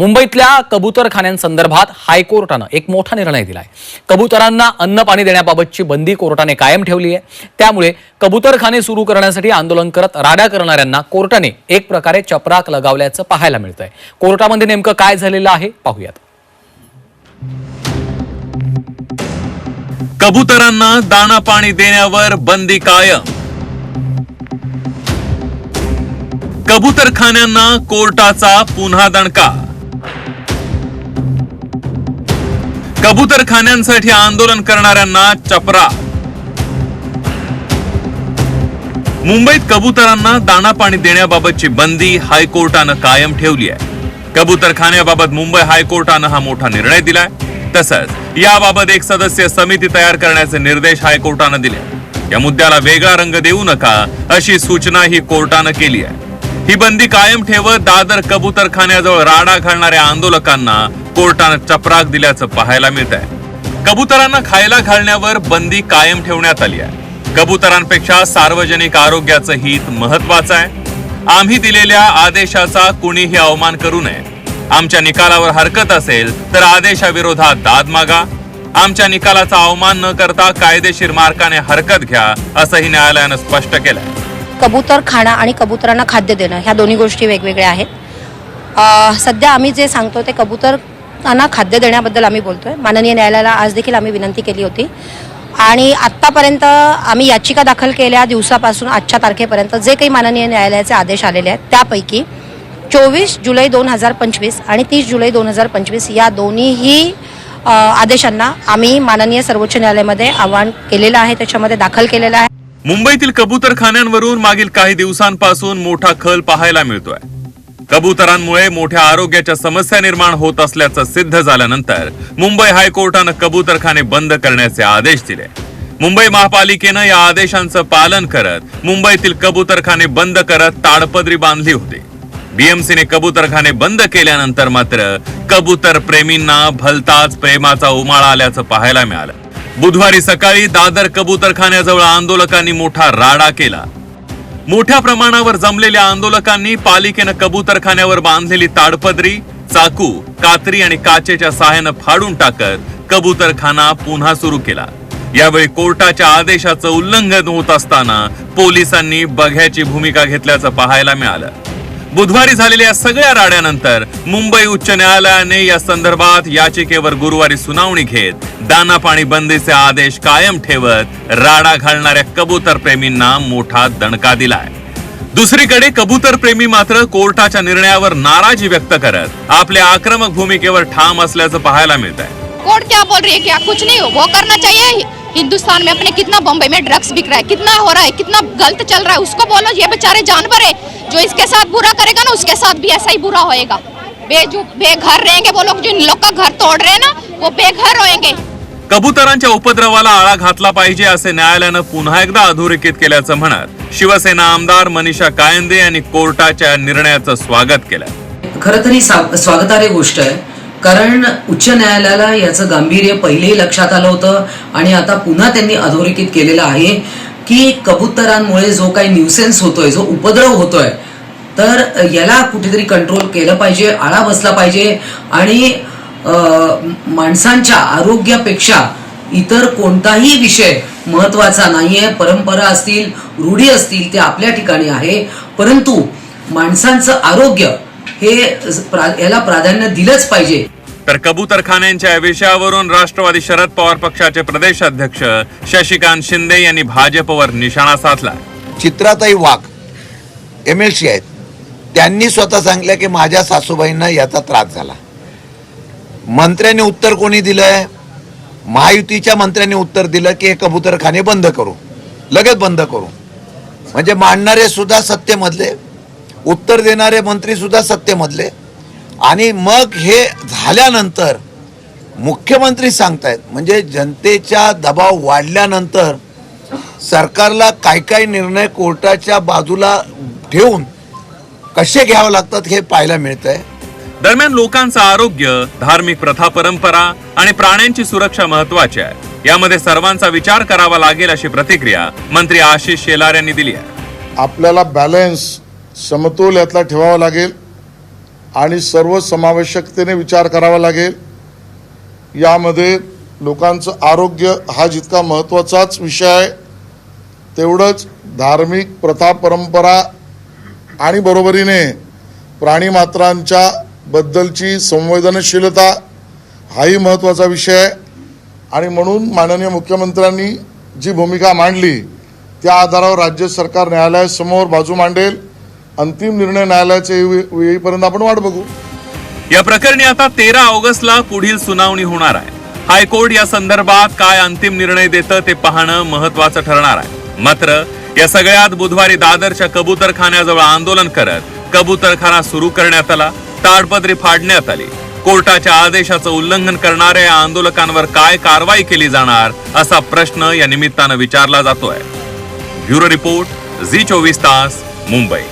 मुंबईतल्या कबुतरखान्यांसंदर्भात हायकोर्टानं एक मोठा निर्णय दिला आहे कबुतरांना अन्न पाणी देण्याबाबतची बंदी कोर्टाने कायम ठेवली आहे त्यामुळे कबुतरखाने सुरू करण्यासाठी आंदोलन करत राडा करणाऱ्यांना कोर्टाने एक प्रकारे चपराक लगावल्याचं पाहायला मिळतंय. कोर्टामध्ये नेमकं काय झालेलं आहे पाहूयात. कबुतरांना दाणा पाणी देण्यावर बंदी कायम. कबुतरखान्यांना कोर्टाचा पुन्हा दणका. कबुतरखान्यांसाठी आंदोलन करणाऱ्यांना चपरा. मुंबईत कबुतरांना दाणा पाणी देण्याबाबतची बंदी हायकोर्टानं कायम ठेवली आहे. कबुतरखान्याबाबत मुंबई हायकोर्टानं हा मोठा निर्णय दिलाय. तसंच याबाबत एक सदस्य समिती तयार करण्याचे निर्देश हायकोर्टानं दिले. या मुद्द्याला वेगळा रंग देऊ नका अशी सूचना ही कोर्टानं केली आहे. ही बंदी कायम ठेवत दादर कबुतरखान्याजवळ राडा घालणाऱ्या आंदोलकांना कोर्टानं चपराक दिल्याचं पाहायला मिळत आहे कबुतरांना खायला घालण्यावर बंदी कायम ठेवण्यात आली आहे. कबुतरांपेक्षा सार्वजनिक आरोग्याचं हित महत्वाचं आहे. आम्ही दिलेल्या आदेशाचा कुणीही अवमान करू नये. आमच्या निकालावर हरकत असेल तर आदेशाविरोधात दाद मागा. आमच्या निकालाचा अवमान न करता कायदेशीर मार्गाने हरकत घ्या असंही न्यायालयानं स्पष्ट केलं कबूतर खाणं आणि कबुतरांना खाद्य देणं ह्या दोन्ही गोष्टी वेगवेगळ्या आहेत. सध्या आम्ही जे सांगतो ते त्यांना खाद्य देण्याबद्दल आम्ही बोलतोय. माननीय न्यायालयाला आज देखील आम्ही विनंती केली होती. आणि आत्तापर्यंत आम्ही याचिका दाखल केल्या दिवसापासून आजच्या तारखेपर्यंत जे काही माननीय न्यायालयाचे आदेश आलेले आहेत त्यापैकी चोवीस जुलै दोन हजार पंचवीस आणि तीस जुलै दोन हजार पंचवीस या दोन्हीही आदेशांना आम्ही माननीय सर्वोच्च न्यायालयामध्ये आव्हान केलेलं आहे त्याच्यामध्ये दाखल केलेलं आहे. मुंबईतील कबुतरखान्यांवरून मागील काही दिवसांपासून मोठा खल पाहायला मिळतोय. कबुतरांमुळे मोठ्या आरोग्याच्या समस्या निर्माण होत असल्याचं सिद्ध झाल्यानंतर मुंबई हायकोर्टानं कबुतरखाने बंद करण्याचे आदेश दिले. मुंबई महापालिकेनं या आदेशांचं पालन करत मुंबईतील कबुतरखाने बंद करत ताडपदरी बांधली होती. बीएमसीने कबुतरखाने बंद केल्यानंतर मात्र कबूतर प्रेमींना भलताच प्रेमाचा उमाळा आल्याचं पाहायला मिळालं. बुधवारी सकाळी दादर कबूतरखान्याजवळ आंदोलकांनी मोठा राडा केला. मोठ्या प्रमाणावर जमलेल्या आंदोलकांनी पालिकेनं कबूतरखान्यावर बांधलेली ताडपदरी चाकू कात्री आणि काचेच्या सहाय्यानं फाडून टाकत कबूतरखाना पुन्हा सुरू केला. यावेळी कोर्टाच्या आदेशाचं उल्लंघन होत असताना पोलिसांनी बघ्याची भूमिका घेतल्याचं पाहायला मिळालं. बुधवारी झालेल्या सगळ्या राड्यानंतर मुंबई उच्च न्यायालयाने या संदर्भात याचिकेवर गुरुवारी सुनावणी घेत दाना पाणी बंदीचे आदेश कायम ठेवत राडा घालणाऱ्या कबूतर प्रेमींना मोठा दणका दिलाय. दुसरीकडे कबूतर प्रेमी मात्र कोर्टाच्या निर्णयावर नाराजी व्यक्त करत आपल्या आक्रमक भूमिकेवर ठाम असल्याचं पाहायला मिळत आहे कोर्ट क्या बोल रही है? क्या कुछ नहीं वो करना चाहिए। हिंदुस्तान में अपने कितना बम्बई में ड्रग्स बिक रहा है कितना हो रहा है कितना गलत चल रहा है उसको बोलो। ये बेचारे जानवर है जो इसके साथ बुरा करेगा ना उसके साथ भी ऐसा ही बुरा होएगा। बे जो बेघर रहेंगे वो लोग जो इन लोग का घर तोड़ रहे हैं ना वो बेघर होएंगे। कबुतरांच्या उपद्रवाला आळा घातला पाहिजे असे न्यायालयानं पुन्हा एकदा अधोरेखित केल्याचं म्हणत शिवसेना आमदार मनीषा कायंदे यांनी कोर्टाच्या निर्णयाचं स्वागत केलं. खरं तर ही स्वागतार्ह गोष्ट आहे. कारण उच्च न्यायालयाला याचं गांभीर्य पहिलेही लक्षात आलं होतं आणि आता पुन्हा त्यांनी अधोरेखित केलेलं आहे की कबुतरांमुळे जो काही न्यूसेन्स होतोय जो उपद्रव होतोय तर याला कुठेतरी कंट्रोल केलं पाहिजे आळा बसला पाहिजे आणि माणसांच्या आरोग्यापेक्षा इतर कोणताही विषय महत्त्वाचा नाहीये. परंपरा असतील रूढी असतील ते आपल्या ठिकाणी आहे. परंतु माणसांचं आरोग्य हे याला प्राधान्य दिलंच पाहिजे. तर कबूतरखान्यांच्या या विषयावरून राष्ट्रवादी शरद पवार पक्षाचे प्रदेशाध्यक्ष शशिकांत शिंदे यांनी भाजपवर निशाणा साधला. चित्राताई वाघ एम एल सी आहेत. त्यांनी स्वतः सांगितलं की माझ्या सासूबाईंना याचा त्रास झाला. मंत्र्यांनी उत्तर कोणी दिलंय? महायुतीच्या मंत्र्यांनी उत्तर दिलं की हे कबूतरखाने बंद करू. लगेच बंद करू. म्हणजे मांडणारे सुद्धा सत्तेमधले उत्तर देणारे मंत्री सुद्धा सत्तेमधले. आणि मग हे झाल्यानंतर मुख्यमंत्री सांगतायत म्हणजे जनतेच्या दबाव वाढल्यानंतर सरकारला काय काय निर्णय कोर्टाच्या बाजूला ठेवून कसे घ्यावे लागतात हे पाहायला मिळतंय. दरम्यान लोकांचं आरोग्य धार्मिक प्रथा परंपरा आणि प्राण्यांची सुरक्षा महत्वाची आहे. यामध्ये सर्वांचा विचार करावा लागेल अशी प्रतिक्रिया मंत्री आशिष शेलार यांनी दिली आहे. आपल्याला बॅलन्स समतोल यातला ठेवावा लागेल आणि सर्व समावेशकतेने विचार करावा लागेल. यामध्ये लोकांचं आरोग्य हा जितका महत्त्वाचाच विषय आहे तेवढंच धार्मिक प्रथा परंपरा आणि बरोबरीने प्राणीमात्रांच्या बद्दलची संवेदनशीलता हाही महत्त्वाचा विषय आहे. आणि म्हणून माननीय मुख्यमंत्र्यांनी जी भूमिका मांडली त्या आधारावर राज्य सरकार न्यायालयासमोर बाजू मांडेल. अंतिम निर्णय न्यायालयाचे येईपर्यंत आपण वाट बघू. या प्रकरणी आता तेरा ऑगस्टला पुढील सुनावणी होणार आहे. हायकोर्ट या संदर्भात काय अंतिम निर्णय देतं ते पाहणं महत्वाचं ठरणार आहे. मात्र या सगळ्यात बुधवारी दादरच्या कबूतरखान्याजवळ आंदोलन करत कबूतरखाना सुरू करण्यात आला ताडपत्री फाडण्यात आली. कोर्टाच्या आदेशाचं उल्लंघन करणाऱ्या या आंदोलकांवर काय कारवाई केली जाणार असा प्रश्न या निमित्तानं विचारला जातोय. ब्युरो रिपोर्ट झी चोवीस तास मुंबई.